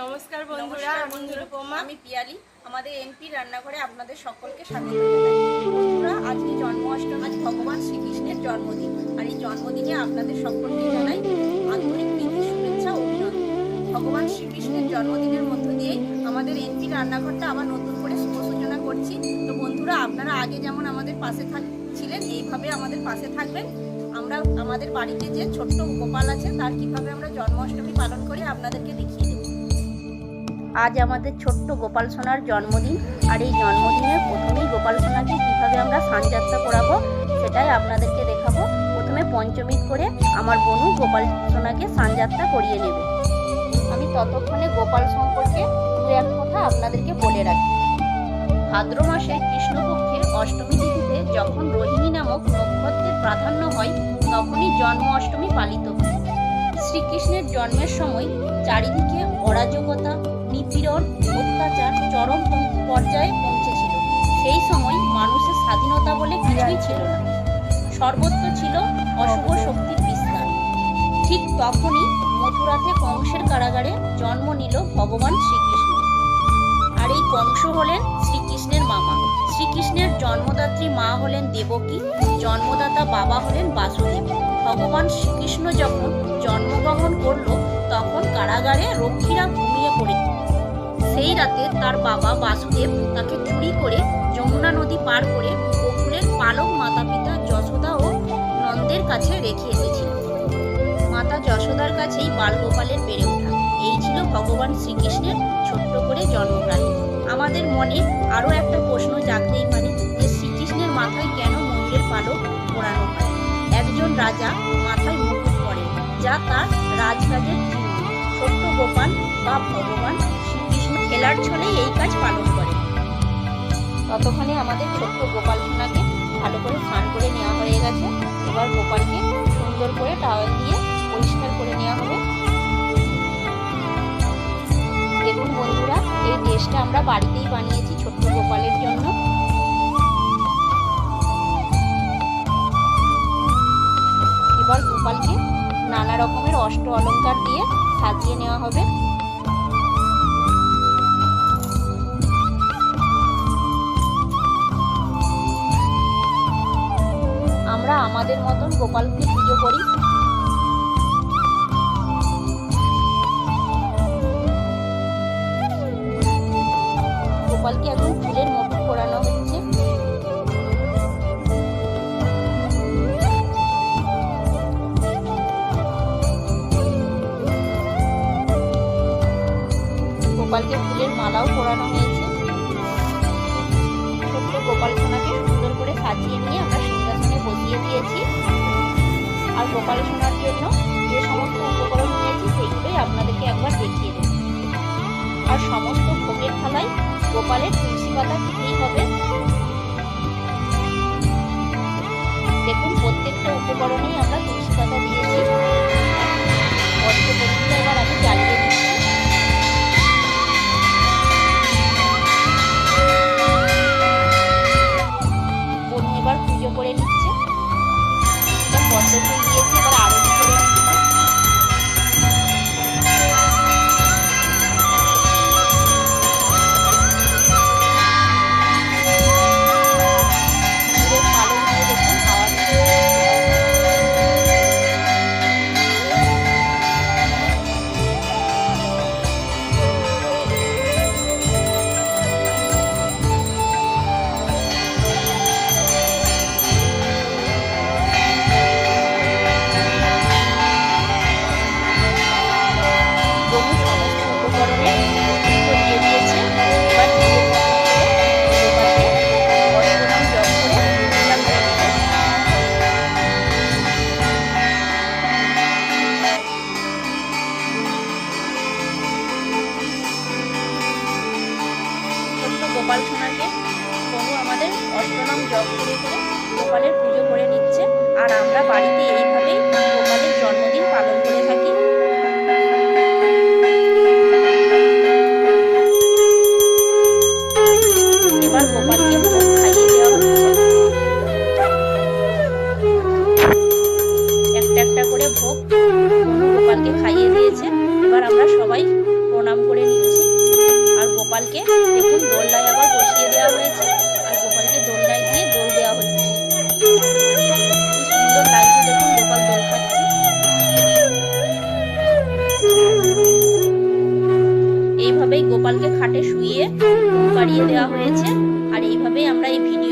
নমস্কার বন্ধুরা আমি নিরুপমা। আমি পিয়ালি। আমাদের এনপি রান্নাঘরে আপনাদের সকলকে স্বাগত বন্ধুরা আজকে জন্মাষ্টমী আজ ভগবান শ্রীকৃষ্ণের জন্মদিন। আর এই জন্মদিনে আপনাদের সকলকে জানাই আন্তরিক প্রীতি শুভেচ্ছা অভিনন্দন। ভগবান শ্রীকৃষ্ণের জন্মদিনের মধ্য দিয়েই আমাদের এনপি রান্নাঘরটা আবার নতুন করে শুভ সূচনা করছি। তো বন্ধুরা আপনারা আগে যেমন আমাদের পাশে থাক ছিলেন এইভাবে আমাদের পাশে থাকবেন। আমরা আমাদের বাড়িতে যে ছোট্ট গোপাল আছে তার কীভাবে আমরা জন্মাষ্টমী পালন করি আপনাদেরকে দেখিয়ে আজ আমাদের ছোট্ট গোপাল সোনার জন্মদিন, আর এই জন্মদিনে প্রথমেই গোপাল সোনাকে কীভাবে আমরা সানযাত্রা করাবো সেটাই আপনাদেরকে দেখাবো। প্রথমে পঞ্চমীর করে আমার বনু গোপাল সোনাকে সানযাত্রা করিয়ে নেবে। আমি ততক্ষণে গোপাল সম্পর্কে দু এক কথা আপনাদেরকে বলে রাখি। ভাদ্র মাসে কৃষ্ণপক্ষে অষ্টমী তিথিতে যখন রোহিণী নামক নক্ষত্রের প্রাধান্য হয়, তখনই জন্ম অষ্টমী পালিত হয়। শ্রীকৃষ্ণের জন্মের সময় চারিদিকে অরাজকতা নিপীড়ন, অত্যাচার, চরম পর্যায়ে পৌঁছেছিল। সেই সময় মানুষের স্বাধীনতা বলে কিছুই ছিল না। সর্বত্র ছিল অশুভ শক্তির বিস্তার। ঠিক তখনই মথুরাতে কংসের কারাগারে জন্ম নিল ভগবান শ্রীকৃষ্ণ। আর এই কংস হলেন শ্রীকৃষ্ণের মামা। শ্রীকৃষ্ণের জন্মদাত্রী মা হলেন দেবকী, জন্মদাতা বাবা হলেন বাসুদেব। ভগবান শ্রীকৃষ্ণ যখন জন্মগ্রহণ করল, তখন কারাগারে রক্ষীরা ঘুমিয়ে পড়ে। রাতে তার বাবা বাসুদেব তাকে চুরি করে যমুনা নদী পার করে গোকুলের পালক মাতা পিতা যশোদা ও নন্দের কাছে রেখে এসেছিল। মাতা যশোদার কাছেই বালগোপালের বেড়ে ওঠা। এই ছিল ভগবান শ্রীকৃষ্ণের ছোট্ট করে জন্মকালী আমাদের মনে আরও একটা প্রশ্ন জাগতেই পারে যে শ্রীকৃষ্ণের মাথায় কেন ময়ূরের পালক পরানো হয়? একজন রাজা মাথায় মুকুট পরেন, যা তার রাজকাজের ছোট্ট গোপাল বা ভগবান খেলার ছলে এই কাজ পালন করে। ততক্ষণে আমাদের ছোট্ট গোপাল সোনাকে ভালো করে স্নান করে নেওয়া হয়ে গেছে। এবার গোপালকে সুন্দর করে টাওয়েল দিয়ে পরিষ্কার করে নেওয়া হবে। দেখুন বন্ধুরা, এই ড্রেসটা আমরা বাড়িতেই বানিয়েছি ছোট্ট গোপালের জন্য। এবার গোপালকে নানা রকমের অষ্ট অলঙ্কার দিয়ে সাজিয়ে নেওয়া হবে। গোপালকে পুজো করি। গোপালকে এখন ফুলের মুকুট পরানো হচ্ছে। গোপালকে ফুলের মালাও পরানো হয়েছে। ছোট্ট গোপাল সুন্দর করে সাজিয়ে নিয়ে আমরা সিংহাসনে বসিয়ে দিয়েছি। আর গোপাল শোনার জন্য যে সমস্ত উপকরণ নিয়েছি সেগুলোই আপনাদেরকে একবার দেখিয়ে দেব। আর সমস্ত ভোগের থালায় গোপালের তুলসী পাতা দিতেই হবে। গোপাল বহু আমাদের অষ্টনাম জপ করে করে গোপালের পুজো করে নিচ্ছে। আর আমরা বাড়িতে এইভাবেই গোপালের জন্মদিন পালন করে। এইভাবেই গোপালকে খাটে শুয়ে বাড়িয়ে দেওয়া হয়েছে। আর এইভাবেই আমরা এই ভিডিও